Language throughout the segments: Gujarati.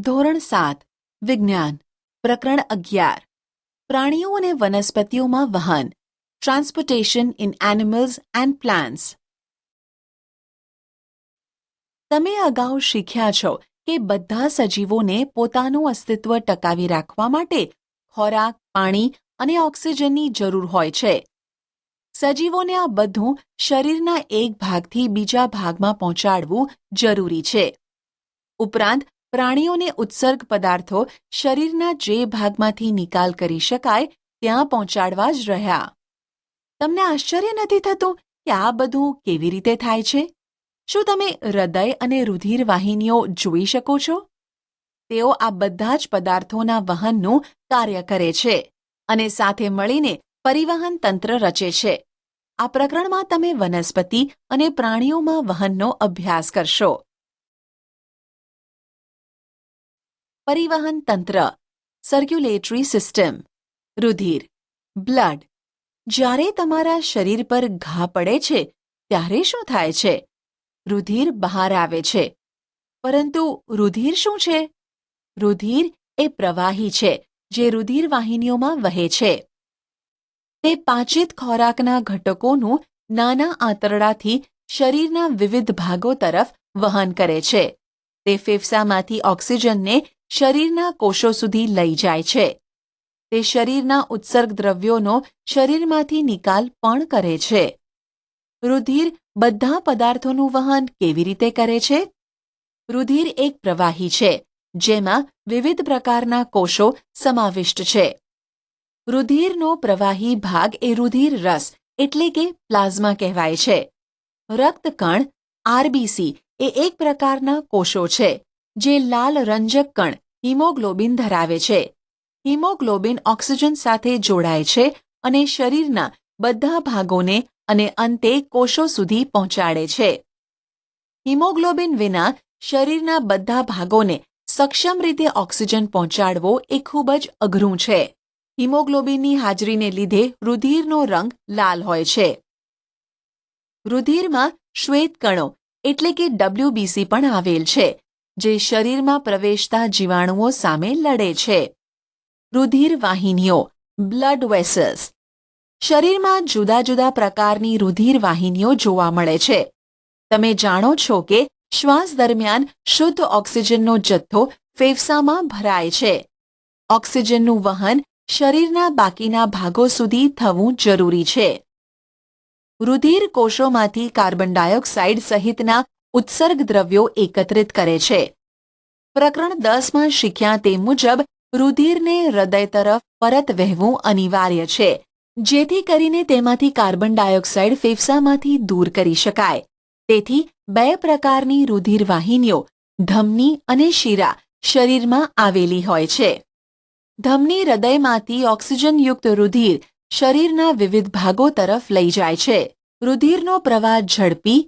ધોરણ સાત, વિજ્ઞાન, પ્રકરણ અગિયાર. પ્રાણીઓ અને વનસ્પતિઓમાં વહન transportation in animals and plants તમે અગાઉ શીખ્યા છો કે બધા સજીવોને પોતાનું અસ્તિત્વ ટકાવી રાખવા માટે ખોરાક, પાણી અને ઓક્સિજનની જરૂર હોય છે. સજીવોને આ બધું શરીરના એક ભાગથી બીજા ભાગમાં પહોંચાડવું જરૂરી છે. ઉપરાંત પ્રાણીઓને ઉત્સર્ગ પદાર્થો શરીરના જે ભાગમાંથી નિકાલ કરી શકાય ત્યાં પહોંચાડવા જ રહ્યા. તમને આશ્ચર્ય નથી થતું કે આ બધું કેવી રીતે થાય છે? શું તમે હૃદય અને રુધિર વાહિનીઓ જોઈ શકો છો? તેઓ આ બધા જ પદાર્થોના વહનનું કાર્ય કરે છે અને સાથે મળીને પરિવહન તંત્ર રચે છે. આ પ્રકરણમાં તમે વનસ્પતિ અને પ્રાણીઓમાં વહનનો અભ્યાસ કરશો. પરિવહન તંત્ર સર્ક્યુલેટરી સિસ્ટમ રુધિર બ્લડ જ્યારે તમારા શરીર પર ઘા પડે છે, ત્યારે શું થાય છે? રુધિર બહાર આવે છે. પરંતુ રુધિર શું છે? રુધિર એ પ્રવાહી છે, જે રુધિર વાહિનીઓમાં વહે છે. તે પાચિત ખોરાકના ઘટકોનું નાના આંતરડાથી શરીરના વિવિધ ભાગો તરફ વહન કરે છે. તે ફેફસામાંથી ઓક્સિજનને શરીરના કોષો સુધી લઈ જાય છે. તે શરીરના ઉત્સર્ગ દ્રવ્યોનો શરીરમાંથી નિકાલ પણ કરે છે. રુધિર બધા પદાર્થોનું વહન કેવી રીતે કરે છે? રુધિર એક પ્રવાહી છે, જેમાં વિવિધ પ્રકારના કોષો સમાવિષ્ટ છે. રુધિરનો પ્રવાહી ભાગ એ રુધિર રસ, એટલે કે પ્લાઝમા કહેવાય છે. રક્તકણ, આરબીસી, એ એક પ્રકારના કોષો છે. જે લાલ રંજક કણ, હિમોગ્લોબિન ધરાવે છે. હિમોગ્લોબિન ઓક્સિજન સાથે જોડાય છે અને શરીરના બધા ભાગોને અને અંતે કોષો સુધી પહોંચાડે છે. હિમોગ્લોબિન વિના શરીરના બધા ભાગોને સક્ષમ રીતે ઓક્સિજન પહોંચાડવો એ ખૂબ જ અઘરું છે. હિમોગ્લોબિનની હાજરીને લીધે રુધિરનો રંગ લાલ હોય છે. રુધિરમાં શ્વેતકણો એટલે કે ડબ્લ્યુબીસી પણ આવેલ છે. જે શરીરમાં પ્રવેશતા જીવાણુઓ સામે લડે છે. રુધિર વાહિનીઓ બ્લડ વેસલ્સ. શરીરમાં જુદા જુદા પ્રકારની રુધિર વાહિનીઓ જોવા મળે છે. તમે જાણો છો કે શ્વાસ દરમિયાન શુદ્ધ ઓક્સિજનનો જથ્થો ફેફસામાં ભરાય છે. ઓક્સિજનનું વહન શરીરના બાકીના ભાગો સુધી થવું જરૂરી છે. રુધિર કોષોમાંથી કાર્બન ડાયોક્સાઇડ સહિતના ઉત્સર્ગ દ્રવ્યો એકત્રિત કરે છે. પ્રકરણ દસમાં શીખ્યા તે મુજબ રુધિરને હૃદય તરફ પરત વહેવું અનિવાર્ય છે, જેથી કરીને તેમાંથી કાર્બન ડાયોક્સાઇડ ફેફસામાંથી દૂર કરી શકાય. તેથી બે પ્રકારની રુધિર વાહિનીઓ, ધમની અને શિરા, શરીરમાં આવેલી હોય છે. ધમની હૃદયમાંથી ઓક્સિજનયુક્ત રુધિર શરીરના વિવિધ ભાગો તરફ લઈ જાય છે. રુધિરનો પ્રવાહ ઝડપી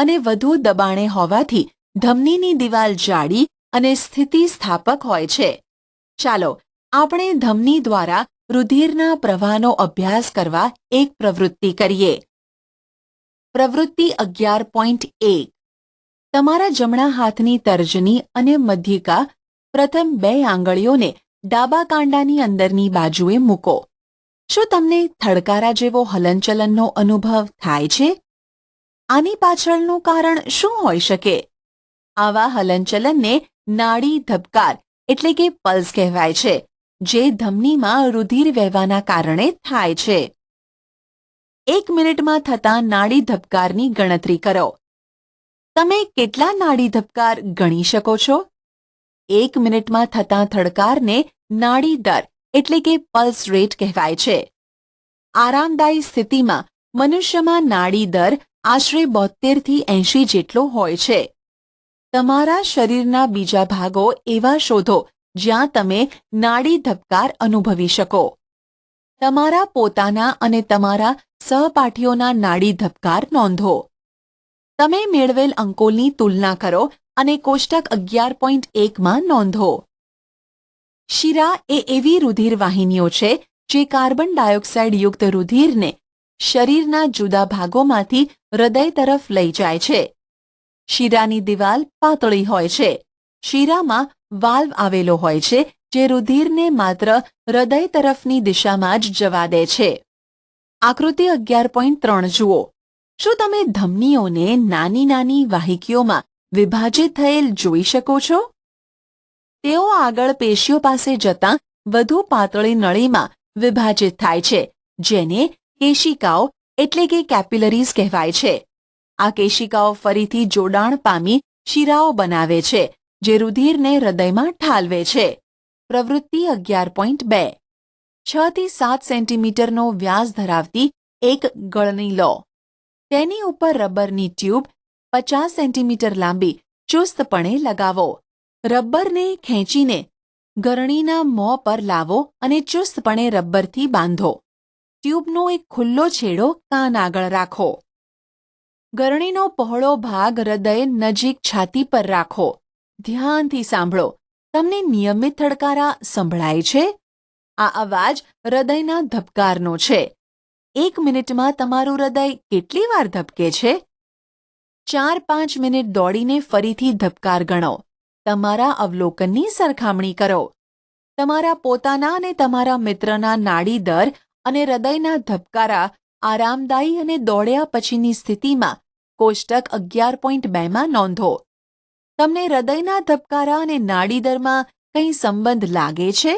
અને વધુ દબાણે હોવાથી ધમનીની દિવાલ જાડી અને સ્થિતિસ્થાપક હોય છે. ચાલો, આપણે ધમની દ્વારા રુધિરના પ્રવાહનો અભ્યાસ કરવા એક પ્રવૃત્તિ કરીએ. પ્રવૃત્તિ અગિયાર પોઈન્ટ એક. તમારા જમણા હાથની તર્જની અને મધ્યિકા પ્રથમ બે આંગળીઓને ડાબા કાંડાની અંદરની બાજુએ મૂકો. શું તમને થડકારા જેવો હલનચલનનો અનુભવ થાય છે? આની પાછળનું કારણ શું હોઈ શકે? આવા હલનચલનને નાડી ધબકાર એટલે કે પલ્સ કહેવાય છે, જે ધમનીમાં રુધિર વહેવાના કારણે થાય છે. એક મિનિટમાં થતા નાડી ધબકારની ગણતરી કરો. તમે કેટલા નાડી ધબકાર ગણી શકો છો? એક મિનિટમાં થતા થડકારને નાડી દર એટલે કે પલ્સ રેટ કહેવાય છે. આરામદાયી સ્થિતિમાં મનુષ્યમાં નાડી દર આશરે બોતેરથી એંશી જેટલો હોય છે. તમારા શરીરના બીજા ભાગો એવા શોધો જ્યાં તમે નાડી ધબકાર અનુભવી શકો. તમારા પોતાના અને તમારા સહપાઠીઓના નાડી ધબકાર નોંધો. તમે મેળવેલ અંકોની તુલના કરો અને કોષ્ટક અગિયાર પોઈન્ટ એકમાં નોંધો. શિરા એ એવી રુધિર વાહિનીઓ છે જે કાર્બન ડાયોક્સાઇડ યુક્ત રુધિરને શરીરના જુદા ભાગોમાંથી હૃદય તરફ લઈ જાય છે. શિરાની દિવાલ પાતળી હોય છે. શીરામાં વાલ્વ આવેલો હોય છે, જે રુધિરને માત્ર હૃદય તરફની દિશામાં જ જવા દે છે. આકૃતિ અગિયાર પોઈન્ટ ત્રણ જુઓ. શું તમે ધમનીઓને નાની નાની વાહિકીઓમાં વિભાજિત થયેલ જોઈ શકો છો? તેઓ આગળ પેશીઓ પાસે જતાં વધુ પાતળી નળીમાં વિભાજિત થાય છે, જેને કેશિકાઓ એટલે કે કેપિલરીઝ કહેવાય છે. આ કેશિકાઓ ફરીથી જોડાણ પામી શિરાઓ બનાવે છે, જે રુધિરને હૃદયમાં ઠાલવે છે. પ્રવૃત્તિ અગિયાર પોઈન્ટ બે. છ થી સાત સેન્ટીમીટરનો વ્યાસ ધરાવતી એક ગળણી લો. તેની ઉપર રબરની ટ્યુબ પચાસ સેન્ટીમીટર લાંબી ચુસ્તપણે લગાવો. રબ્બરને ખેંચીને ગરણીના મોં પર લાવો અને ચુસ્તપણે રબરથી બાંધો. ટ્યુબનો એક ખુલ્લો છેડો કાન આગળ રાખો. ગરણીનો પહોળો ભાગ હૃદય નજીક છાતી પર રાખો. ધ્યાનથી સાંભળો. તમને નિયમિત થડકારા સંભળાય છે? આ અવાજ હૃદયના ધબકારનો છે. એક મિનિટમાં તમારું હૃદય કેટલી વાર ધબકે છે? ચાર પાંચ મિનિટ દોડીને ફરીથી ધબકાર ગણો. તમારા અવલોકનની સરખામણી કરો. તમારા પોતાના અને તમારા મિત્રના નાડી દર અને હૃદયના ધબકારા આરામદાયી અને દોડ્યા પછીની સ્થિતિમાં કોષ્ટક અગિયાર પોઈન્ટ બેમાં નોંધો. તમને હૃદયના ધબકારા અને નાડી દરમાં કંઈ સંબંધ લાગે છે?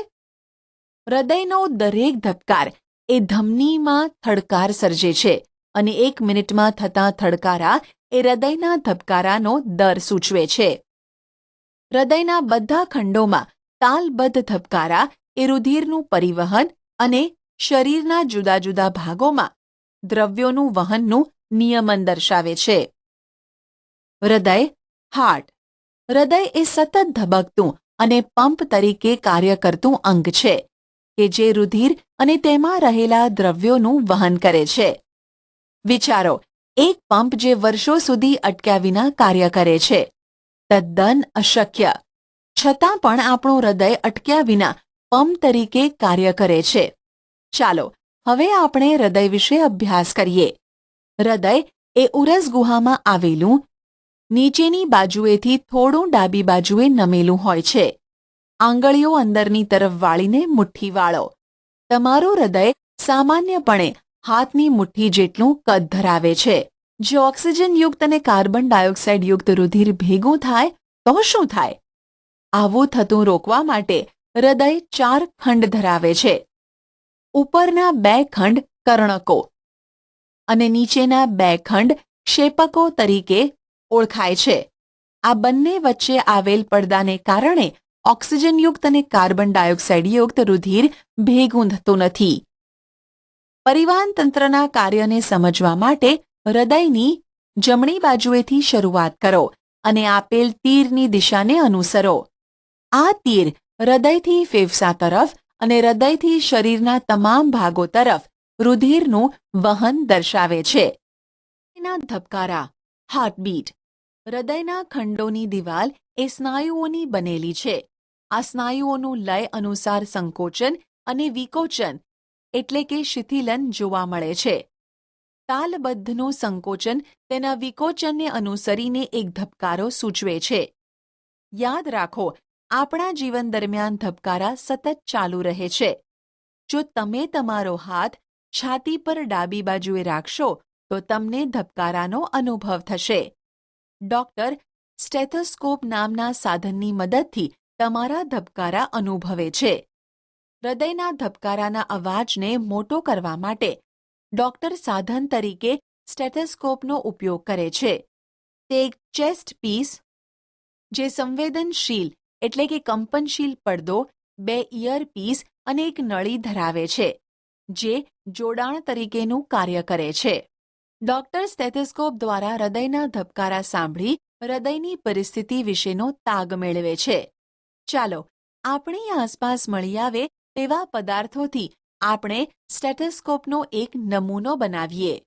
હૃદયનો દરેક ધબકાર એ ધમનીમાં થડકાર સર્જે છે અને એક મિનિટમાં થતા થડકારા એ હૃદયના ધબકારાનો દર સૂચવે છે. હૃદયના બધા ખંડોમાં તાલબદ્ધ ધબકારા એ રુધિરનું પરિવહન અને શરીરના જુદા જુદા ભાગોમાં દ્રવ્યોનું વહનનું નિયમન દર્શાવે છે. હૃદય, હાર્ટ. હૃદય એ સતત ધબકતું અને પંપ તરીકે કાર્ય કરતું અંગ છે, કે જે રુધિર અને તેમાં રહેલા દ્રવ્યોનું વહન કરે છે. વિચારો, એક પંપ જે વર્ષો સુધી અટક્યા વિના કાર્ય કરે છે. તદ્દન અશક્ય. છતાં પણ આપણું હૃદય અટક્યા વિના પંપ તરીકે કાર્ય કરે છે. ચાલો, હવે આપણે હૃદય વિશે અભ્યાસ કરીએ. હૃદય એ ઉરસ ગુહામાં આવેલું, નીચેની બાજુએથી થોડું ડાબી બાજુએ નમેલું હોય છે. આંગળીઓ અંદરની તરફ વાળીને મુઠ્ઠી વાળો. તમારું હૃદય સામાન્યપણે હાથની મુઠ્ઠી જેટલું કદ ધરાવે છે. જો ઓક્સિજનયુક્ત અને કાર્બન ડાયોક્સાઇડ યુક્ત રુધિર ભેગું થાય તો શું થાય? આવું થતું રોકવા માટે હૃદય ચાર ખંડ ધરાવે છે. ઉપરના બે ખંડ કર્ણકો અને નીચેના બે ખંડ ક્ષેપકો તરીકે ઓળખાય છે. આ બંને વચ્ચે આવેલ પડદાને કારણે ઓક્સિજનયુક્ત અને કાર્બન ડાયોક્સાઇડયુક્ત રુધિર ભેગું થતું નથી. પરિવહન તંત્રના કાર્યને સમજવા માટે હૃદયની જમણી બાજુએથી શરૂઆત કરો અને આપેલ તીરની દિશાને અનુસરો. આ તીર હૃદયથી ફેફસા તરફ અને હૃદયથી શરીરના તમામ ભાગો તરફ રુધિરનું વહન દર્શાવે છે. હૃદયના ધબકારા હાર્ટબીટ હૃદયના ખંડોની દિવાલ એ સ્નાયુઓની બનેલી છે. આ સ્નાયુઓનું લય અનુસાર સંકોચન અને વિકોચન એટલે કે શિથિલન જોવા મળે છે. તાલબદ્ધનું સંકોચન તેના વિકોચનને અનુસરીને એક ધબકારો સૂચવે છે. યાદ રાખો આપણા જીવન દરમિયાન ધબકારા સતત ચાલુ રહે છે. જો તમે તમારો હાથ છાતી પર ડાબી બાજુએ રાખશો, તો તમને ધબકારાનો અનુભવ થશે. ડોક્ટર સ્ટેથોસ્કોપ નામના સાધનની મદદથી તમારા ધબકારા અનુભવે છે. હૃદયના ધબકારાના અવાજને મોટો કરવા માટે ડોક્ટર સાધન તરીકે સ્ટેથોસ્કોપનો ઉપયોગ કરે છે. તે એક ચેસ્ટ પીસ, જે સંવેદનશીલ એટલે કે કંપનશીલ પડદો, બે ઇયર પીસ અને એક નળી ધરાવે છે, જે જોડાણ તરીકેનું કાર્ય કરે છે. ડોક્ટર સ્ટેથોસ્કોપ દ્વારા હૃદયના ધબકારા સાંભળી હૃદયની પરિસ્થિતિ વિશેનો તાગ મેળવે છે. ચાલો, આપણી આસપાસ મળી આવે તેવા પદાર્થોથી આપણે સ્ટેથોસ્કોપનો એક નમૂનો બનાવીએ.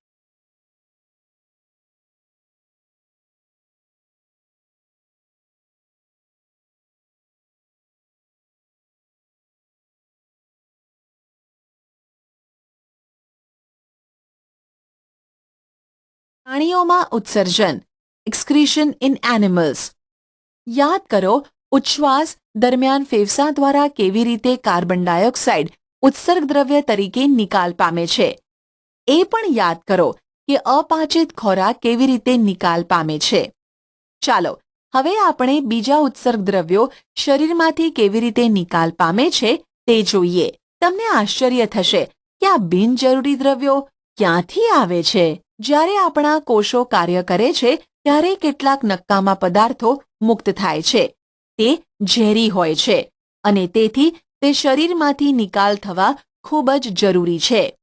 પ્રાણીઓમાં ઉત્સર્જન એક્સક્રીશન ઇન એનિમલ્સ યાદ કરો, ઉચ્છ્વાસ દરમિયાન ફેફસા દ્વારા કેવી રીતે કાર્બન ડાયોક્સાઇડ ઉત્સર્ગ દ્રવ્ય તરીકે નિકાલ પામે છે? એ પણ યાદ કરો કે અપાચિત ખોરાક કેવી રીતે નિકાલ પામે છે. ચાલો, હવે આપણે બીજા ઉત્સર્ગ દ્રવ્યો શરીરમાંથી કેવી રીતે નિકાલ પામે છે તે જોઈએ. તમને આશ્ચર્ય થશે કે આ બિનજરૂરી દ્રવ્યો? ક્યાંથી આવે છે? જ્યારે આપણા કોષો કાર્ય કરે છે, ત્યારે કેટલાક નક્કામાં પદાર્થો મુક્ત થાય છે. તે ઝેરી હોય છે અને તેથી તે શરીરમાંથી નિકાલ થવા ખૂબ જ જરૂરી છે.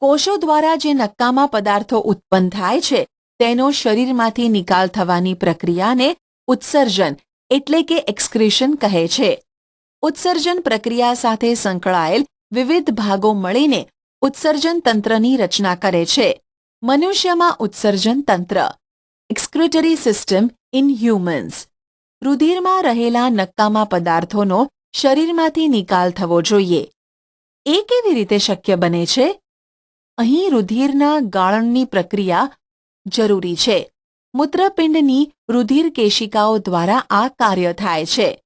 કોષો દ્વારા જે નક્કામાં પદાર્થો ઉત્પન્ન થાય છે, તેનો શરીરમાંથી નિકાલ થવાની પ્રક્રિયાને ઉત્સર્જન એટલે કે એક્સક્રેશન કહે છે. ઉત્સર્જન પ્રક્રિયા સાથે સંકળાયેલ વિવિધ ભાગો મળીને ઉત્સર્જન તંત્રની રચના કરે છે. મનુષ્યમાં ઉત્સર્જન તંત્ર. એક્સક્રિટરી સિસ્ટમ ઇન હ્યુમન્સ રુધિરમાં રહેલા નક્કામાં પદાર્થોનો શરીરમાંથી નિકાલ થવો જોઈએ. એ કેવી રીતે શક્ય બને છે? અહીં રુધિરના ગાળણની પ્રક્રિયા જરૂરી છે. મૂત્રપિંડની રુધિર કેશિકાઓ દ્વારા આ કાર્ય થાય છે.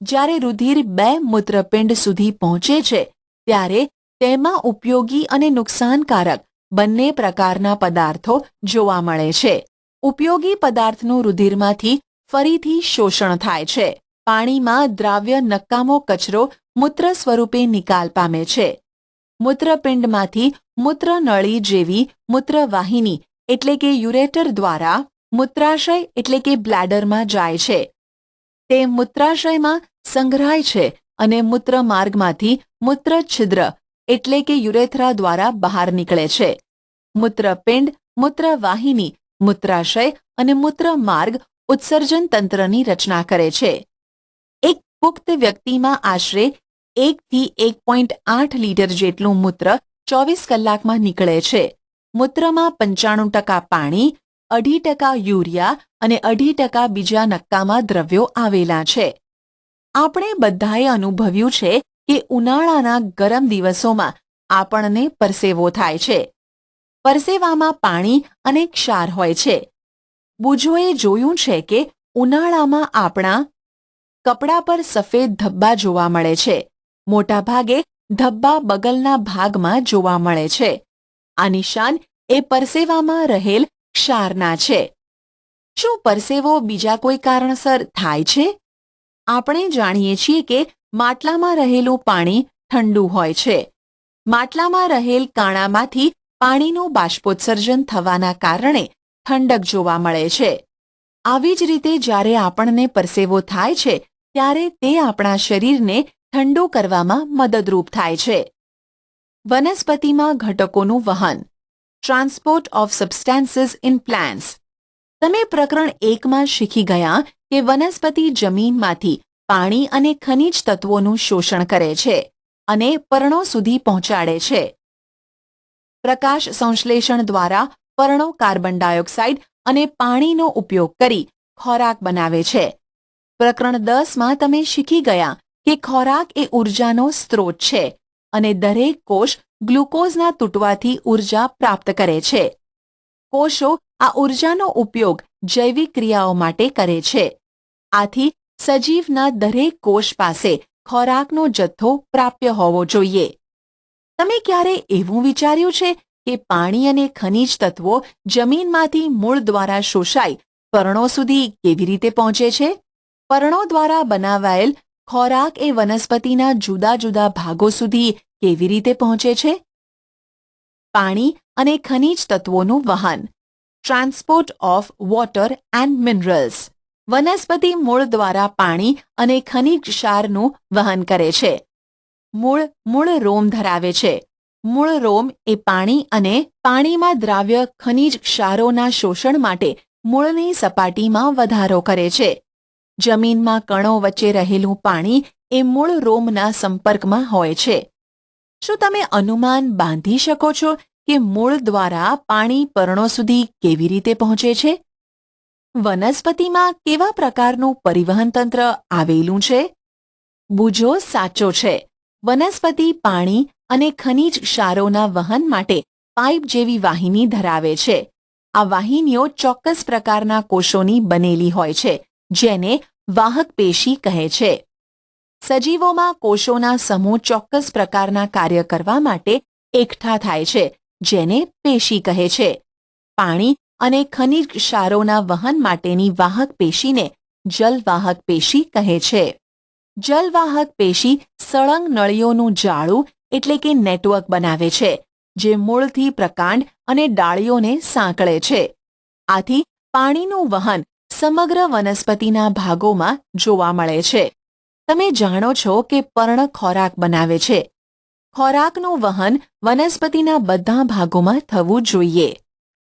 જ્યારે રુધિર બે મૂત્રપિંડ સુધી પહોંચે છે, ત્યારે તેમાં ઉપયોગી અને નુકસાનકારક બંને પ્રકારના પદાર્થો જોવા મળે છે. ઉપયોગી પદાર્થનું રુધિરમાંથી ફરીથી શોષણ થાય છે. પાણીમાં દ્રાવ્ય નકામો કચરો મૂત્ર સ્વરૂપે નિકાલ પામે છે. મૂત્રપિંડમાંથી મૂત્રનળી જેવી મૂત્રવાહિની એટલે કે યુરેટર દ્વારા મૂત્રાશય એટલે કે બ્લેડરમાં જાય છે. તે મૂત્રાશયમાં સંગ્રહાય છે અને મૂત્ર માર્ગમાંથી મૂત્ર છિદ્ર એટલે કે યુરેથ્રા દ્વારા બહાર નીકળે છે. મૂત્રપિંડ મૂત્રવાહિની મૂત્રાશય અને મૂત્ર માર્ગ ઉત્સર્જન તંત્રની રચના કરે છે. એક પુખ્ત વ્યક્તિમાં આશરે એકથી એક પોઈન્ટ આઠ લીટર જેટલું મૂત્ર ચોવીસ કલાકમાં નીકળે છે. મૂત્રમાં પંચાણું ટકા પાણી, અઢી ટકા યુરિયા અને અઢી ટકા બીજા નક્કામાં દ્રવ્યો આવેલા છે. આપણે બધાએ અનુભવ્યું છે કે ઉનાળાના ગરમ દિવસોમાં આપણને પરસેવો થાય છે. પરસેવામાં પાણી અને ક્ષાર હોય છે. બુજોએ જોયું છે કે ઉનાળામાં આપણા કપડા પર સફેદ ધબ્બા જોવા મળે છે. મોટાભાગે ધબ્બા બગલના ભાગમાં જોવા મળે છે. આ નિશાન એ પરસેવામાં રહેલ ક્ષારના છે. શું પરસેવો બીજા કોઈ કારણસર થાય છે? આપણે જાણીએ છીએ કે માટલામાં રહેલું પાણી ઠંડુ હોય છે. માટલામાં રહેલ કાણામાંથી પાણીનું બાષ્પોત્સર્જન થવાના કારણે ઠંડક જોવા મળે છે. આવી જ રીતે જ્યારે આપણને પરસેવો થાય છે, ત્યારે તે આપણા શરીરને ઠંડુ કરવામાં મદદરૂપ થાય છે. વનસ્પતિમાં ઘટકોનું વહન. Transport of substances in plants. તમે પ્રકરણ એકમાં શીખી ગયા કે વનસ્પતિ જમીનમાંથી પાણી અને ખનિજ તત્વોનું શોષણ કરે છે અને પર્ણો સુધી પહોંચાડે છે. પ્રકાશ સંશ્લેષણ દ્વારા પર્ણો કાર્બન ડાયોક્સાઇડ અને પાણીનો ઉપયોગ કરી ખોરાક બનાવે છે. પ્રકરણ દસમાં તમે શીખી ગયા કે ખોરાક એ ઉર્જાનો સ્ત્રોત છે અને દરેક કોષ ગ્લુકોઝના તૂટવાથી ઊર્જા પ્રાપ્ત કરે છે. કોષો આ ઉર્જાનો ઉપયોગ જૈવિક ક્રિયાઓ માટે કરે છે. આથી સજીવના દરેક કોષ પાસે ખોરાકનો જથ્થો પ્રાપ્ય હોવો જોઈએ. તમે ક્યારે એવું વિચાર્યું છે કે પાણી અને ખનિજ તત્વો જમીનમાંથી મૂળ દ્વારા શોષાઈ પર્ણો સુધી કેવી રીતે પહોંચે છે? પર્ણો દ્વારા બનાવાયેલ ખોરાક એ વનસ્પતિના જુદા જુદા ભાગો સુધી કેવી રીતે પહોંચે છે? પાણી અને ખનિજ તત્વોનું વહન. Transport of water and minerals. વનસ્પતિ મૂળ દ્વારા પાણી અને ખનિજ ક્ષારનું વહન કરે છે. મૂળ મૂળ રોમ ધરાવે છે. મૂળ રોમ એ પાણી અને પાણીમાં દ્રાવ્ય ખનિજ ક્ષારોના શોષણ માટે મૂળની સપાટીમાં વધારો કરે છે. જમીનમાં કણો વચ્ચે રહેલું પાણી એ મૂળ રોમના સંપર્કમાં હોય છે. શું તમે અનુમાન બાંધી શકો છો કે મૂળ દ્વારા પાણી પર્ણો સુધી કેવી રીતે પહોંચે છે? વનસ્પતિમાં કેવા પ્રકારનું પરિવહન તંત્ર આવેલું છે? બુજો સાચો છે. વનસ્પતિ, પાણી અને ખનિજ ક્ષારોના વહન માટે પાઇપ જેવી વાહિની ધરાવે છે. આ વાહિનીઓ ચોક્કસ પ્રકારના કોષોની બનેલી હોય છે, જેને વાહક પેશી કહે છે. સજીવોમાં કોષોના સમૂહ ચોક્કસ પ્રકારના કાર્ય કરવા માટે એકઠા થાય છે, જેને પેશી કહે છે. પાણી અને ખનિજ ક્ષારોના વહન માટેની વાહક પેશીને જલવાહક પેશી કહે છે. જલવાહક પેશી સળંગ નળીઓનું જાળું એટલે કે નેટવર્ક બનાવે છે, જે મૂળથી પ્રકાંડ અને ડાળીઓને સાંકળે છે. આથી પાણીનું વહન સમગ્ર વનસ્પતિના ભાગોમાં જોવા મળે છે. તમે જાણો છો કે પર્ણ ખોરાક બનાવે છે. ખોરાકનું વહન વનસ્પતિના બધા ભાગોમાં થવું જોઈએ.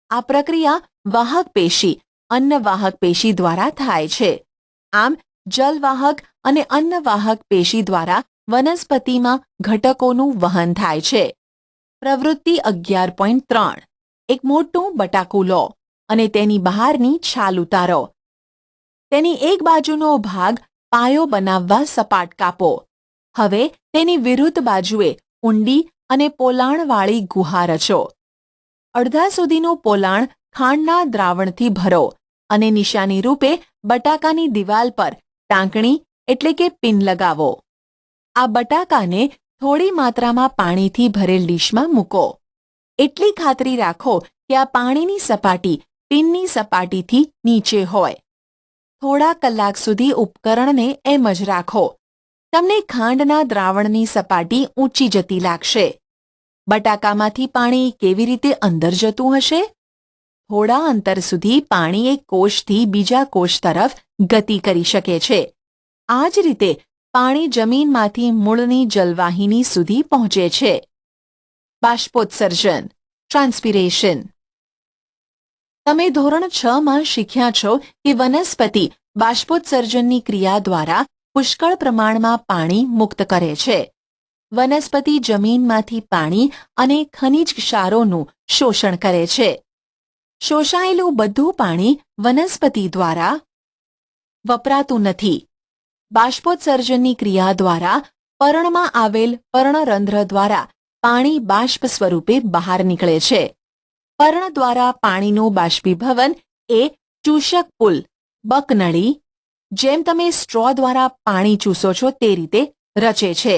આ પ્રક્રિયા વાહક પેશી, અન્નવાહક પેશી દ્વારા થાય છે. આમ, જલવાહક અને અન્નવાહક પેશી દ્વારા વનસ્પતિમાં ઘટકોનું વહન થાય છે. પ્રવૃત્તિ અગિયાર પોઈન્ટ ત્રણ. એક મોટું બટાકું લો અને તેની બહારની છાલ ઉતારો. તેની એક બાજુનો ભાગ પાયો બનાવવા સપાટ કાપો. હવે તેની વિરુદ્ધ બાજુએ ઊંડી અને પોલાણવાળી ગુહા રચો. અડધા સુધીનું પોલાણ ખાંડના દ્રાવણથી ભરો અને નિશાની રૂપે બટાકાની દિવાલ પર ટાંકણી એટલે કે પિન લગાવો. આ બટાકાને થોડી માત્રામાં પાણીથી ભરેલ ડીશમાં મૂકો. એટલી ખાતરી રાખો કે આ પાણીની સપાટી પિનની સપાટીથી નીચે હોય. થોડા કલાક સુધી ઉપકરણને એમ જ રાખો. તમને ખાંડના દ્રાવણની સપાટી ઊંચી જતી લાગશે. બટાકામાંથી પાણી કેવી રીતે અંદર જતું હશે? થોડા અંતર સુધી પાણી એક કોષથી બીજા કોષ તરફ ગતિ કરી શકે છે. આ જ રીતે પાણી જમીનમાંથી મૂળની જલવાહિની સુધી પહોંચે છે. બાષ્પોત્સર્જન, ટ્રાન્સપિરેશન. તમે ધોરણ છ માં શીખ્યા છો કે વનસ્પતિ બાષ્પોત્સર્જનની ક્રિયા દ્વારા પુષ્કળ પ્રમાણમાં પાણી મુક્ત કરે છે. વનસ્પતિ જમીનમાંથી પાણી અને ખનિજ ક્ષારોનું શોષણ કરે છે. શોષાયેલું બધું પાણી વનસ્પતિ દ્વારા વપરાતું નથી. બાષ્પોત્સર્જનની ક્રિયા દ્વારા પર્ણમાં આવેલ પર્ણરંધ્ર દ્વારા પાણી બાષ્પ સ્વરૂપે બહાર નીકળે છે. પર્ણ દ્વારા પાણીનું બાષ્પીભવન એ ચૂષક પુલ, બકનળી, જેમ તમે સ્ટ્રો દ્વારા પાણી ચૂસો છો તે રીતે રચે છે,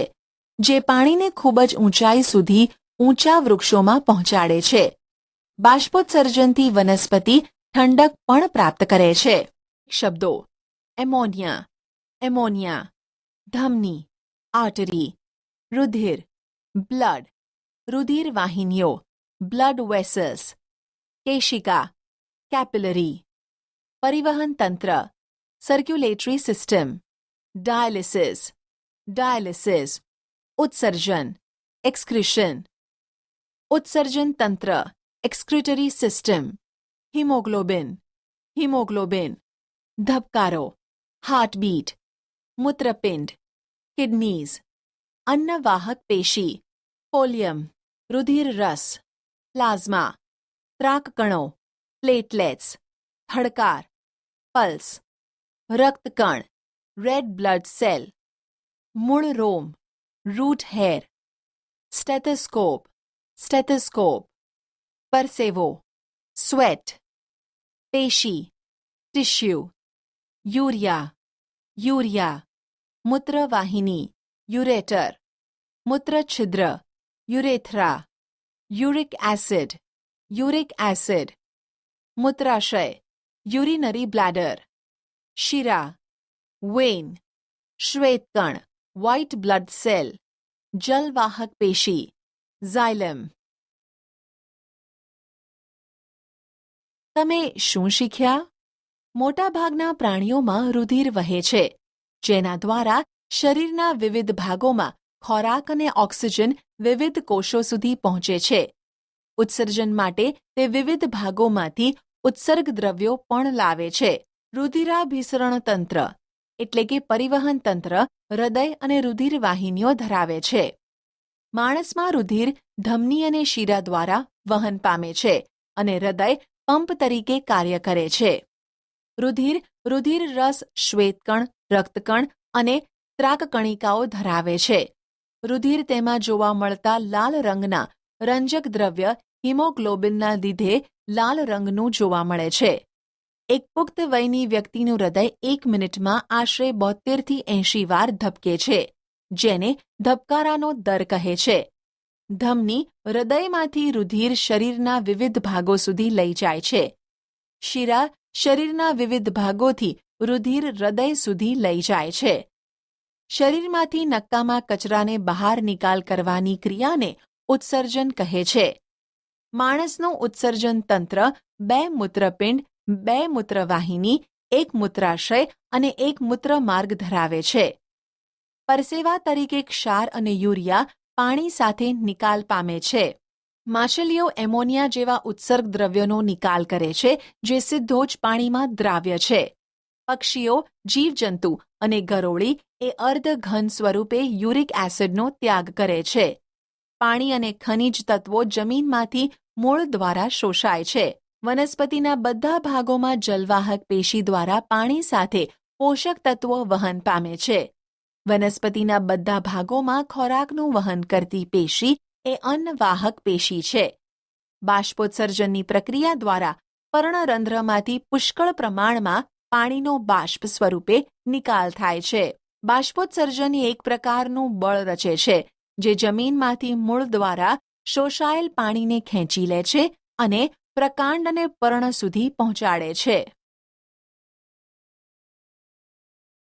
જે પાણીને ખૂબ જ ઊંચાઈ સુધી ઊંચા વૃક્ષોમાં પહોંચાડે છે. બાષ્પોત્સર્જનથી વનસ્પતિ ઠંડક પણ પ્રાપ્ત કરે છે. શબ્દો, એમોનિયા એમોનિયા, ધમની, આર્ટરી, રુધિર, બ્લડ રુધિર વાહિનીઓ બ્લડ વેસલ્સ, કેશિકા, કેપિલરી, પરિવહન તંત્ર સર્ક્યુલેટરી સિસ્ટમ ડાયાલિસિસ ડાયાલિસિસ ઉત્સર્જન એક્સક્રિશન ઉત્સર્જન તંત્ર એક્સક્રિટરી સિસ્ટમ હિમોગ્લોબિન હિમોગ્લોબિન ધબકારો હાર્ટબીટ મૂત્રપિંડ કિડનીઝ અન્નવાહક પેશી પોલિયમ રુધિર રસ પ્લાઝમા ત્રાકકણો પ્લેટલેટ્સ હડકાર પલ્સ રક્તકણ રેડ બ્લડ સેલ મૂળ રોમ રૂટ હેર સ્ટેથોસ્કોપ સ્ટેથોસ્કોપ પરસેવો સ્વેટ પેશી ટિશ્યુ યુરિયા યુરિયા મૂત્રવાહિની ureter મૂત્રછિદ્ર urethra uric acid uric acid મૂત્રાશય urinary bladder શિરા વેન શ્વેતકણ વ્હાઇટ બ્લડ સેલ જલવાહક પેશી ઝાયલમ તમે શું શીખ્યા મોટાભાગના પ્રાણીઓમાં રુધિર વહે છે, જેના દ્વારા શરીરના વિવિધ ભાગોમાં ખોરાક અને ઓક્સિજન વિવિધ કોષો સુધી પહોંચે છે. ઉત્સર્જન માટે તે વિવિધ ભાગોમાંથી ઉત્સર્ગ દ્રવ્યો પણ લાવે છે. રુધિરાભિસરણ તંત્ર એટલે કે પરિવહન તંત્ર, હૃદય અને રુધિર વાહિનીઓ ધરાવે છે. માણસમાં રુધિર ધમની અને શીરા દ્વારા વહન પામે છે અને હૃદય પંપ તરીકે કાર્ય કરે છે. રુધિર રુધિર રસ, શ્વેતકણ, રક્તકણ અને ત્રાકકણિકાઓ ધરાવે છે. રુધિર તેમાં જોવા મળતા લાલ રંગના રંજક દ્રવ્ય હિમોગ્લોબિનના લીધે લાલ રંગનું જોવા મળે છે. એક પુખ્ત વયની વ્યક્તિનું હૃદય એક મિનિટમાં આશરે બોતેરથી એંશી વાર ધબકે છે, જેને ધબકારાનો દર કહે છે. ધમની હૃદયમાંથી રુધિર શરીરના વિવિધ ભાગો સુધી લઈ જાય છે. શિરા શરીરના વિવિધ ભાગોથી રુધિર હૃદય સુધી લઈ જાય છે. શરીરમાંથી નક્કામાં કચરાને બહાર નિકાલ કરવાની ક્રિયાને ઉત્સર્જન કહે છે. માણસનું ઉત્સર્જન તંત્ર બે મૂત્રપિંડ, બે મૂત્રવાહિની, એક મૂત્રાશય અને એક મૂત્ર માર્ગ ધરાવે છે. પરસેવા તરીકે ક્ષાર અને યુરિયા પાણી સાથે નિકાલ પામે છે. માછલીઓ એમોનિયા જેવા ઉત્સર્ગ દ્રવ્યોનો નિકાલ કરે છે, જે સીધો જ પાણીમાં દ્રાવ્ય છે. પક્ષીઓ, જીવજંતુ અને ગરોળી એ અર્ધ ઘન સ્વરૂપે યુરિક એસિડનો ત્યાગ કરે છે. પાણી અને ખનિજ તત્વો જમીનમાંથી મૂળ દ્વારા શોષાય છે. વનસ્પતિના બધા ભાગોમાં જલવાહક પેશી દ્વારા પાણી સાથે પોષક તત્વો વહન પામે છે. વનસ્પતિના બધા ભાગોમાં ખોરાકનું વહન કરતી પેશી એ અન્નવાહક પેશી છે. બાષ્પોત્સર્જનની પ્રક્રિયા દ્વારા પર્ણરંધ્રમાંથી પુષ્કળ પ્રમાણમાં પાણીનો બાષ્પ સ્વરૂપે નિકાલ થાય છે. બાષ્પોત્સર્જન એક પ્રકારનું બળ રચે છે, જે જમીનમાંથી મૂળ દ્વારા શોષાયેલ પાણીને ખેંચી લે છે અને પ્રકાંડ અને પર્ણ સુધી પહોંચાડે છે.